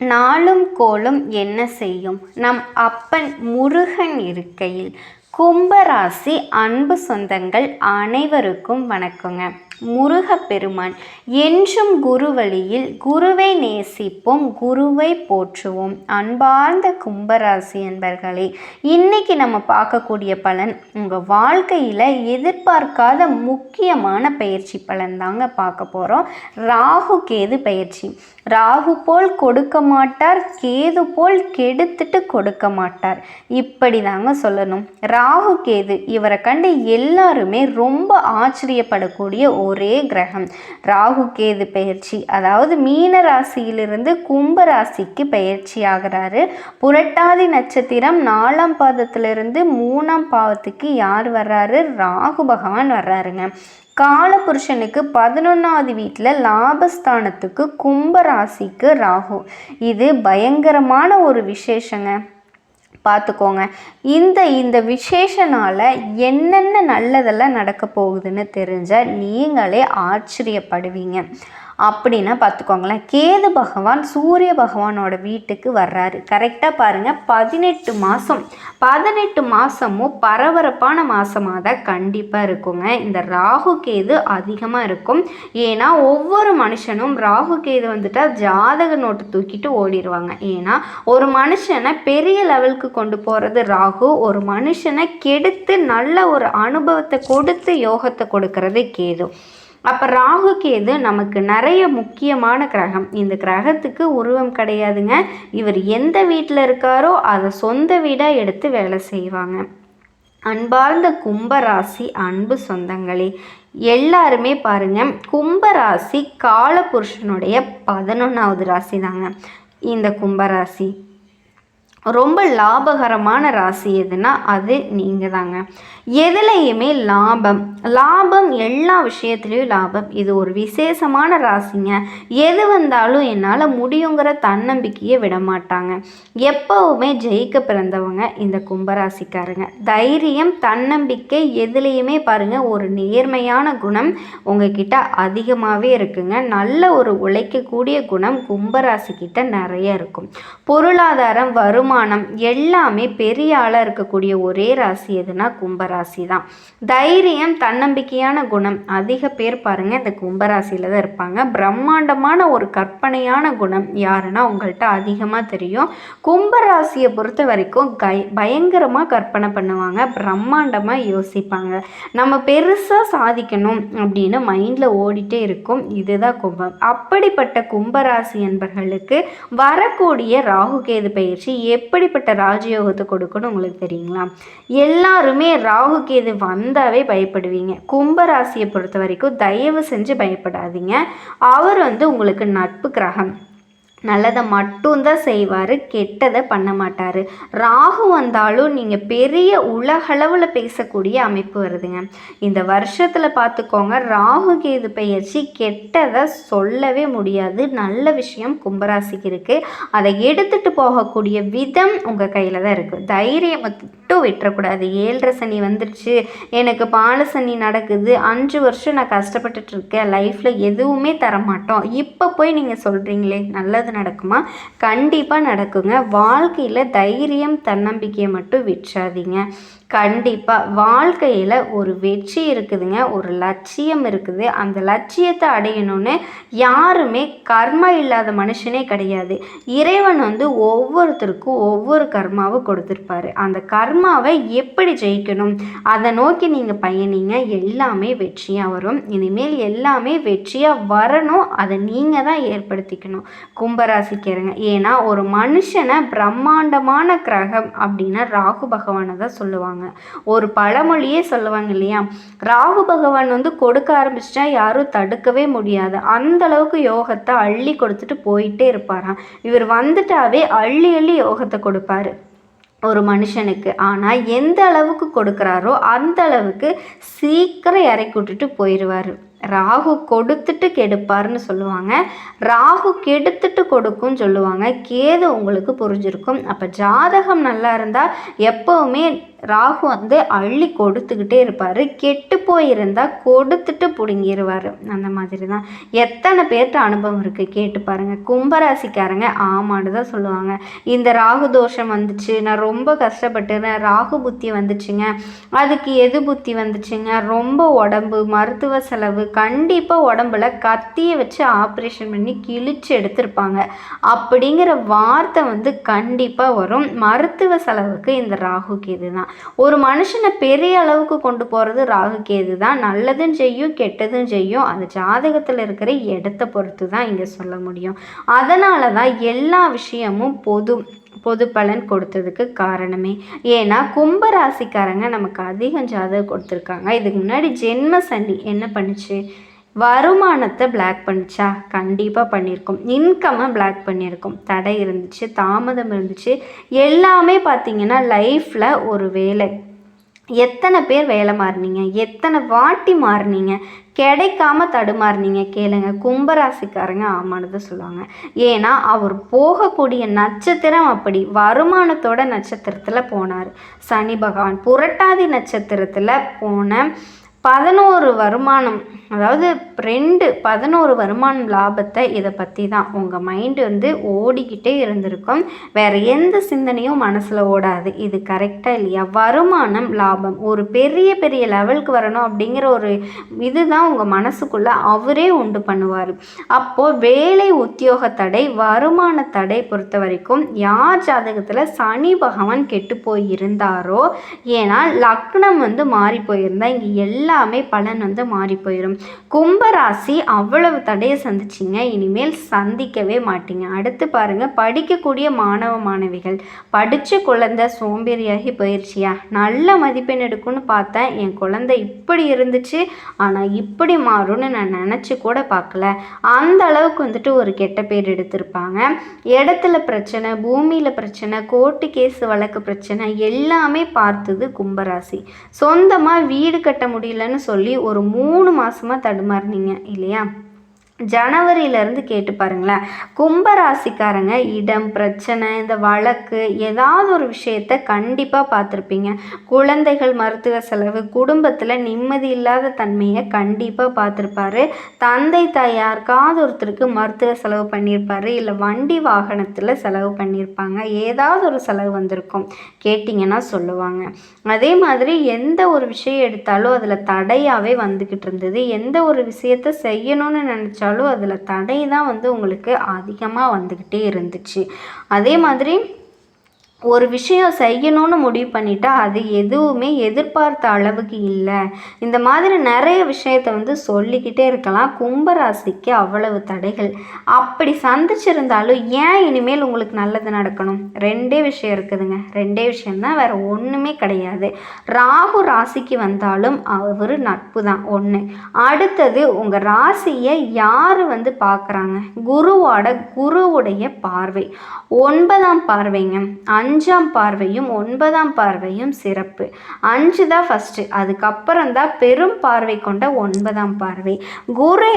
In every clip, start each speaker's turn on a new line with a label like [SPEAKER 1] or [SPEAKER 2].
[SPEAKER 1] நாளும் கோலும் என்ன செய்யும்? நம் அப்பன் முருகன் இருக்கையில் கும்பராசி அன்பு சொந்தங்கள் அனைவருக்கும் வணக்கங்க. முருகப்பெருமான் என்றும் குரு வழியில் குருவை நேசிப்போம் குருவை போற்றுவோம். அன்பார்ந்த கும்பராசி என்பர்களே இன்னைக்கு நம்ம பார்க்கக்கூடிய பலன் உங்கள் வாழ்க்கையில் எதிர்பார்க்காத முக்கியமான பயிற்சி பலன் தாங்க பார்க்க போகிறோம் ராகு கேது பயிற்சி. ராகு போல் கொடுக்க மாட்டார் கேது போல் கெடுத்துட்டு கொடுக்க மாட்டார். இப்படி தாங்க சொல்லணும். ராகு கேது இவரை கண்டு எல்லாருமே ரொம்ப ஆச்சரியப்படக்கூடிய ஒரு ஒரே கிரகம். ராகு கேது பயிற்சி அதாவது மீன ராசியிலிருந்து கும்ப ராசிக்கு பயிற்சி ஆகிறாரு. புரட்டாதி நட்சத்திரம் நாலாம் பாதத்திலிருந்து மூணாம் பாவத்துக்கு யார் வர்றாரு? ராகு பகவான் வர்றாருங்க. காலபுருஷனுக்கு பதினொன்றாவது வீட்டில் லாபஸ்தானத்துக்கு கும்ப ராசிக்கு ராகு. இது பயங்கரமான ஒரு விசேஷங்க. பார்த்துக்கோங்க. இந்த இந்த விசேஷனால் என்னென்ன நல்லதெல்லாம் நடக்க போகுதுன்னு தெரிஞ்சால் நீங்களே ஆச்சரியப்படுவீங்க. அப்படின்னா பார்த்துக்கோங்களேன். கேது பகவான் சூரிய பகவானோட வீட்டுக்கு வர்றாரு. கரெக்டாக பாருங்கள் பதினெட்டு மாதம் பதினெட்டு மாதமும் பரபரப்பான மாதமாக தான் கண்டிப்பாக இருக்குங்க. இந்த ராகு கேது அதிகமாக இருக்கும். ஏன்னா ஒவ்வொரு மனுஷனும் ராகு கேது வந்துட்டால் ஜாதக நோட்டு தூக்கிட்டு ஓடிடுவாங்க ஏன்னா ஒரு மனுஷனை பெரிய லெவலுக்கு கொண்டு போகிறது ராகு. ஒரு மனுஷனை கெடுத்து நல்ல ஒரு அனுபவத்தை கொடுத்து யோகத்தை கொடுக்கறது கேது. அப்போ ராகு கேது நமக்கு நிறைய முக்கியமான கிரகம். இந்த கிரகத்துக்கு உருவம் கிடையாதுங்க. இவர் எந்த வீட்டில் இருக்காரோ அதை சொந்த வீடாக எடுத்து வேலை செய்வாங்க. அன்பார்ந்த கும்பராசி அன்பு சொந்தங்களே எல்லாருமே பாருங்க. கும்பராசி காலபுருஷனுடைய பதினொன்றாவது ராசி தாங்க இந்த கும்பராசி ரொம்ப லாபகரமான ராசி எதுனா அது நீங்கள் தாங்க எதுலேயுமே லாபம் லாபம் எல்லா விஷயத்துலேயும் லாபம். இது ஒரு விசேஷமான ராசிங்க. எது வந்தாலும் என்னால் முடியுங்கிற தன்னம்பிக்கையை விட மாட்டாங்க. எப்போவுமே ஜெயிக்க பிறந்தவங்க இந்த கும்பராசிக்காரங்க. தைரியம் தன்னம்பிக்கை எதுலேயுமே பாருங்கள் ஒரு நேர்மையான குணம் உங்ககிட்ட அதிகமாகவே இருக்குங்க. நல்ல ஒரு உழைக்கக்கூடிய குணம் கும்பராசிக்கிட்ட நிறைய இருக்கும். பொருளாதாரம் வரும் வருமானம் எல்லாமே பெரிய ஆளாக இருக்கக்கூடிய ஒரே ராசி எதுனா கும்பராசி தான் தைரியம் தன்னம்பிக்கையான குணம். அதிக பேர் பாருங்கள் இந்த கும்பராசியில் தான் இருப்பாங்க. பிரம்மாண்டமான ஒரு கற்பனையான குணம் யாருன்னா உங்கள்கிட்ட அதிகமாக தெரியும். கும்பராசியை பொறுத்த வரைக்கும் கை பயங்கரமாக கற்பனை பண்ணுவாங்க. பிரம்மாண்டமாக யோசிப்பாங்க. நம்ம பெருசாக சாதிக்கணும் அப்படின்னு மைண்டில் ஓடிட்டே இருக்கும். இதுதான் கும்பம். அப்படிப்பட்ட கும்பராசி என்பர்களுக்கு வரக்கூடிய ராகுகேது பயிற்சி எப்படிப்பட்ட ராஜயோகத்தை கொடுக்கணும் உங்களுக்கு தெரியுங்களா? எல்லாருமே ராகு கேது வந்தாவே பயப்படுவீங்க. கும்பராசியை பொறுத்த வரைக்கும் தயவு செஞ்சு பயப்படாதீங்க. அவர் வந்து உங்களுக்கு நட்பு கிரகம். நல்லதை மட்டும்தான் செய்வார் கெட்டதை பண்ண மாட்டார். ராகு வந்தாலும் நீங்கள் பெரிய உலகளவில் பேசக்கூடிய அமைப்பு வருதுங்க. இந்த வருஷத்தில் பார்த்துக்கோங்க ராகு கேது பயிற்சி கெட்டதை சொல்லவே முடியாது. நல்ல விஷயம் கும்பராசிக்கு இருக்குது அதை எடுத்துகிட்டு போகக்கூடிய விதம் உங்கள் கையில் தான் இருக்குது தைரியம் மட்டும் விட்டுறக்கூடாது. ஏழரை சனி வந்துடுச்சு எனக்கு பால சனி நடக்குது. அஞ்சு வருஷம் நான் கஷ்டப்பட்டுட்டு இருக்கேன் லைஃப்பில் எதுவுமே தரமாட்டோம். இப்போ போய் நீங்கள் சொல்கிறீங்களே நல்லது நடக்குமா? கண்டிப்பாக நடக்குங்க. வாழ்க்கையில் தைரியம் தன்னம்பிக்கையை மட்டும் விற்றாதீங்க. கண்டிப்பாக வாழ்க்கையில் ஒரு வெற்றி இருக்குதுங்க ஒரு லட்சியம் இருக்குது. அந்த லட்சியத்தை அடையணும்னு யாருமே கர்மா இல்லாத மனுஷனே கிடையாது. இறைவன் வந்து ஒவ்வொருத்தருக்கும் ஒவ்வொரு கர்மாவை கொடுத்துருப்பாரு. அந்த கர்மாவை எப்படி ஜெயிக்கணும்? அதை நோக்கி நீங்கள் பயணிங்க எல்லாமே வெற்றியாக வரும். இனிமேல் எல்லாமே வெற்றியாக வரணும். அதை நீங்கள் தான் ஏற்படுத்திக்கணும். கும்பராசிக்கிறங்க ஏன்னா ஒரு மனுஷனை பிரம்மாண்டமான கிரகம் அப்படின்னா ராகு பகவானை தான் சொல்லுவாங்க. சொல்லுவாங்க. ஒரு பழமொழியே சொல்லுவாங்க இல்லையா? ராகு பகவான் வந்து கொடுக்க ஆரம்பிச்சிட்டா யாரும் தடுக்கவே முடியாது. அந்த அளவுக்கு யோகத்தை அள்ளி கொடுத்துட்டு போயிட்டே இருப்பாராம். இவர் வந்துட்டாவே அள்ளி அள்ளி யோகத்தை கொடுப்பாரு. ஒரு மனுஷனுக்கு. ஆனால் எந்த அளவுக்கு கொடுக்குறாரோ அந்த அளவுக்கு சீக்கிரம் இறக்கி விட்டுட்டு போயிடுவார் ராகு கொடுத்துட்டு கெடுப்பார்னு சொல்லுவாங்க. ராகு கெடுத்துட்டு கொடுக்கும்னு சொல்லுவாங்க. கேது உங்களுக்கு புரிஞ்சிருக்கும். அப்போ ஜாதகம் நல்லா இருந்தால் எப்போவுமே ராகு வந்து அள்ளி கொடுத்துக்கிட்டே இருப்பார். கெட்டு போயிருந்தால் கொடுத்துட்டு பிடுங்கிடுவார் அந்த மாதிரி தான் எத்தனை பேர்கிட்ட அனுபவம் இருக்குது கேட்டு பாருங்கள் கும்பராசிக்காரங்க ஆமான்னு தான் சொல்லுவாங்க. இந்த ராகு தோஷம் வந்துச்சு நான் ரொம்ப கஷ்டப்பட்டுருந்தேன் ராகு புத்தி வந்துச்சுங்க. அதுக்கு எது புத்தி வந்துச்சுங்க? ரொம்ப உடம்பு மருத்துவ செலவு கண்டிப்பாக உடம்புல கத்தியை வச்சு ஆப்ரேஷன் பண்ணி கிழிச்சு எடுத்திருப்பாங்க. அப்படிங்கிற வார்த்தை வந்து கண்டிப்பாக வரும். மருத்துவ செலவுக்கு இந்த ராகு கேது தான் ஒரு மனுஷனை பெரிய அளவுக்கு கொண்டு போகிறது ராகு கேது தான். நல்லதும் செய்யும் கெட்டதும் செய்யும். அது ஜாதகத்தில் இருக்கிற இடத்த பொறுத்து தான் இங்கே சொல்ல முடியும். அதனால தான் எல்லா விஷயமும் பொது பொது பலன் கொடுத்ததுக்கு காரணமே. ஏன்னா கும்பராசிக்காரங்க நமக்கு அதிகம் ஜாதகம் கொடுத்துருக்காங்க. இதுக்கு முன்னாடி ஜென்ம சனி என்ன பண்ணுச்சு? வருமானத்தை பிளாக் பண்ணிச்சா? கண்டிப்பாக பண்ணியிருக்கும் இன்கம்மை பிளாக் பண்ணியிருக்கும் தடை இருந்துச்சு தாமதம் இருந்துச்சு. எல்லாமே பார்த்தீங்கன்னா லைஃப்பில் ஒரு வேலை. எத்தனை பேர் வேலை மாறினீங்க? எத்தனை வாட்டி மாறினீங்க? கிடைக்காம தடுமாறினீங்க? கேளுங்க. கும்பராசிக்காரங்க ஆமானது சொல்லுவாங்க. ஏன்னா அவர் போகக்கூடிய நட்சத்திரம் அப்படி. வருமானத்தோட நட்சத்திரத்தில் போனார். சனி பகவான் புரட்டாதி நட்சத்திரத்தில் போன பதினோரு வருமானம் அதாவது ரெண்டு பதினோரு வருமானம் லாபத்தை இதை பற்றி தான் உங்கள் மைண்டு வந்து ஓடிக்கிட்டே இருந்திருக்கும். வேறு எந்த சிந்தனையும் மனசில் ஓடாது. இது கரெக்டாக இல்லையா? வருமானம் லாபம். ஒரு பெரிய பெரிய லெவலுக்கு வரணும் அப்படிங்கிற ஒரு இதுதான் உங்கள் மனசுக்குள்ளே அவரே உண்டு பண்ணுவார். அப்போது வேலை உத்தியோக தடை வருமான தடை பொறுத்த வரைக்கும் யார் ஜாதகத்தில் சனி பகவான் கெட்டு போய் இருந்தாரோ ஏன்னா லக்னம் வந்து மாறி போயிருந்தா இங்கே எல்லாமே பலன் வந்து மாறி போயிடும் கும்பராசி அவ்வளவு தடையை சந்திச்சிங்க. இனிமேல் சந்திக்கவே மாட்டீங்க. அடுத்து பாருங்க படிக்கக்கூடிய மாணவ மாணவிகள். படித்த குழந்தை சோம்பேறியாகி போயிடுச்சியா நல்ல மதிப்பெண் எடுக்கும்னு பார்த்தேன். என் குழந்தை இப்படி இருந்துச்சு. ஆனால் இப்படி மாறும்னு நான் நினச்சி கூட பார்க்கல. அந்த அளவுக்கு வந்துட்டு ஒரு கெட்ட பேர் எடுத்திருப்பாங்க. இடத்துல பிரச்சனை பூமியில் பிரச்சனை கோர்ட்டு கேஸ் வழக்கு பிரச்சனை எல்லாமே பார்த்தது கும்பராசி. சொந்தமாக வீடு கட்ட முடியல இல்லைன்னு சொல்லி ஒரு மூணு மாதமாக தடுமாறினீங்க இல்லையா? ஜனவரியிலேருந்து கேட்டு பாருங்களேன். கும்பராசிக்காரங்க இடம் பிரச்சனை இந்த வழக்கு ஏதாவது ஒரு விஷயத்த கண்டிப்பாக பார்த்துருப்பீங்க. குழந்தைகள் மருத்துவ செலவு குடும்பத்தில் நிம்மதி இல்லாத தன்மையை கண்டிப்பாக பார்த்துருப்பாரு. தந்தை தாயாருக்காவது ஒருத்தருக்கு மருத்துவ செலவு பண்ணியிருப்பாரு. இல்லை வண்டி வாகனத்தில் செலவு பண்ணியிருப்பாங்க. ஏதாவது ஒரு செலவு வந்திருக்கும். கேட்டிங்கன்னா சொல்லுவாங்க. அதே மாதிரி எந்த ஒரு விஷயம் எடுத்தாலும் அதில் தடையாகவே வந்துக்கிட்டு இருந்தது. எந்த ஒரு விஷயத்த செய்யணும்னு நினச்சா இருந்தாலும் அதில் தடை தான் வந்து உங்களுக்கு அதிகமாக வந்துக்கிட்டே இருந்துச்சு. அதே மாதிரி ஒரு விஷயம் செய்யணும்னு முடிவு பண்ணிட்டா அது எதுவுமே எதிர்பார்த்த அளவுக்கு இல்லை. இந்த மாதிரி நிறைய விஷயத்த வந்து சொல்லிக்கிட்டே இருக்கலாம். கும்பராசிக்கு அவ்வளவு தடைகள். அப்படி சந்திச்சிருந்தாலும் ஏன் இனிமேல் உங்களுக்கு நல்லது நடக்கணும்? ரெண்டே விஷயம் இருக்குதுங்க. ரெண்டே விஷயம்தான் வேறு ஒன்றுமே கிடையாது. ராகு ராசிக்கு வந்தாலும் அவர் நட்பு தான் ஒன்று அடுத்தது உங்கள் ராசியை யார் வந்து பார்க்குறாங்க? குருவோட குருவுடைய பார்வை. ஒன்பதாம் பார்வைங்க. அஞ்சாம் பார்வையும் ஒன்பதாம் பார்வையும் சிறப்பு. அஞ்சு தான் ஃபஸ்ட்டு அதுக்கப்புறம் தான் பெரும் பார்வை கொண்ட ஒன்பதாம் பார்வை. குரு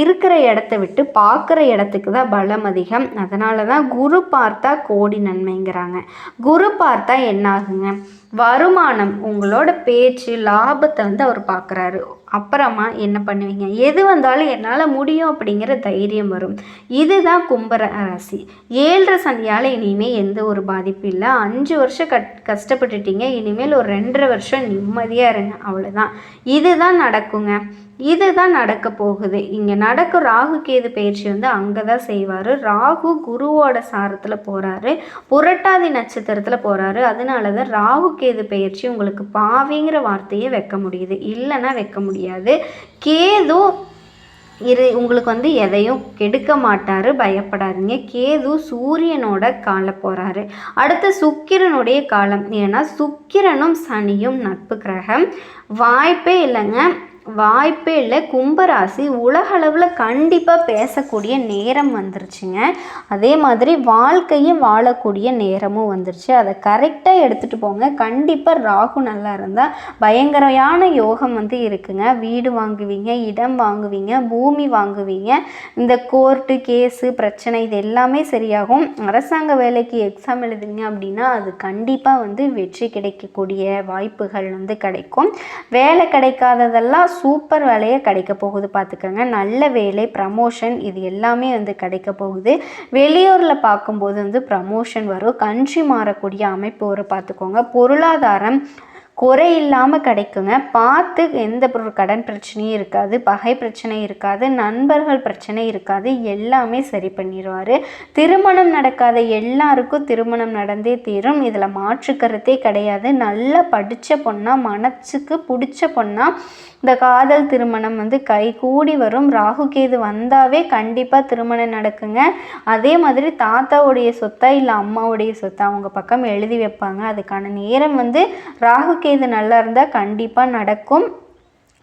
[SPEAKER 1] இருக்கிற இடத்த விட்டு பார்க்குற இடத்துக்கு தான் பலம் அதிகம். அதனால தான் குரு பார்த்தா கோடி நன்மைங்கிறாங்க. குரு பார்த்தா என்னாகுங்க? வருமானம் உங்களோட பேச்சு லாபத்தை வந்து அவர் பார்க்குறாரு அப்புறமா என்ன பண்ணுவீங்க? எது வந்தாலும் என்னால் முடியும் அப்படிங்கிற தைரியம் வரும். இதுதான் கும்பர ராசி. ஏழரை சனியால் இனிமேல் எந்த ஒரு பாதிப்பும் இல்லை. அஞ்சு வருஷம் கட் கஷ்டப்பட்டுட்டீங்க. இனிமேல் ஒரு ரெண்டரை வருஷம் நிம்மதியாக இருங்க. அவ்வளோதான் இதுதான் நடக்குங்க. இதுதான் நடக்க போகுது. இங்கே நடக்கும் ராகு கேது பயிற்சி வந்து அங்கே தான் செய்வார். ராகு குருவோட சாரத்தில் போகிறாரு புரட்டாதி நட்சத்திரத்தில் போகிறாரு அதனால தான் ராகு கேது பயிற்சி உங்களுக்கு பாவிங்கிற வார்த்தையை வைக்க முடியுது. இல்லைன்னா வைக்க முடியாது. கேது இரு உங்களுக்கு வந்து எதையும் கெடுக்க மாட்டார். பயப்படாதீங்க. கேது சூரியனோட காலை போகிறாரு அடுத்து சுக்கிரனுடைய காலம். ஏன்னா சுக்கிரனும் சனியும் நட்பு கிரகம். வாய்ப்பே இல்லைங்க. வாய்ப்பே இல்லை. கும்பராசி உலகளவில் கண்டிப்பாக பேசக்கூடிய நேரம் வந்துருச்சுங்க. அதே மாதிரி வாழ்க்கையும் வாழக்கூடிய நேரமும் வந்துருச்சு. அதை கரெக்டாக எடுத்துகிட்டு போங்க. கண்டிப்பாக ராகு நல்லா இருந்தால் பயங்கரமான யோகம் வந்து இருக்குங்க. வீடு வாங்குவீங்க இடம் வாங்குவீங்க பூமி வாங்குவீங்க. இந்த கோர்ட்டு கேஸு பிரச்சனை இது எல்லாமே சரியாகும். அரசாங்க வேலைக்கு எக்ஸாம் எழுதுங்க அப்படின்னா அது கண்டிப்பாக வந்து வெற்றி கிடைக்கக்கூடிய வாய்ப்புகள் வந்து கிடைக்கும். வேலை கிடைக்காததெல்லாம் சூப்பர் வேலையை கிடைக்க போகுது பார்த்துக்கோங்க நல்ல வேலை ப்ரமோஷன் இது எல்லாமே வந்து கிடைக்க போகுது. வெளியூரில் பார்க்கும்போது வந்து ப்ரமோஷன் வரும். கன்ட்ரி மாறக்கூடிய அமைப்பு வரும் பார்த்துக்கோங்க பொருளாதாரம் குறை இல்லாமல் கிடைக்குங்க. பார்த்து எந்த ஒரு கடன் பிரச்சனையும் இருக்காது பகை பிரச்சனை இருக்காது நண்பர்கள் பிரச்சனை இருக்காது எல்லாமே சரி பண்ணிடுவார் திருமணம் நடக்காத எல்லாருக்கும் திருமணம் நடந்தே தீரும். இதில் மாற்றுக்கருத்தே கிடையாது. நல்லா படித்த பொண்ணாக மனசுக்கு பிடிச்ச பொண்ணாக இந்த காதல் திருமணம் வந்து கை கூடி வரும். ராகு கேது வந்தாவே கண்டிப்பாக திருமணம் நடக்குங்க. அதே மாதிரி தாத்தாவுடைய சொத்தா இல்லை அம்மாவுடைய சொத்தா அவங்க பக்கம் எழுதி வைப்பாங்க. அதுக்கான நேரம் வந்து வாழ்க்கை இது நல்லா இருந்தால் கண்டிப்பாக நடக்கும்.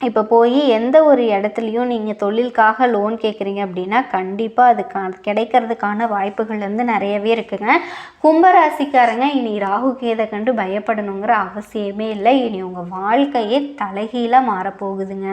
[SPEAKER 1] இப்போ போய் எந்த ஒரு இடத்துலையும் நீங்கள் தொழிலுக்காக லோன் கேட்குறீங்க அப்படின்னா கண்டிப்பாக அதுக்கான கிடைக்கிறதுக்கான வாய்ப்புகள் வந்து நிறையவே இருக்குங்க. கும்பராசிக்காரங்க இனி ராகு கேதை கண்டு பயப்படணுங்கிற அவசியமே இல்லை. இனி உங்கள் வாழ்க்கையே தலைகீழாக மாறப்போகுதுங்க.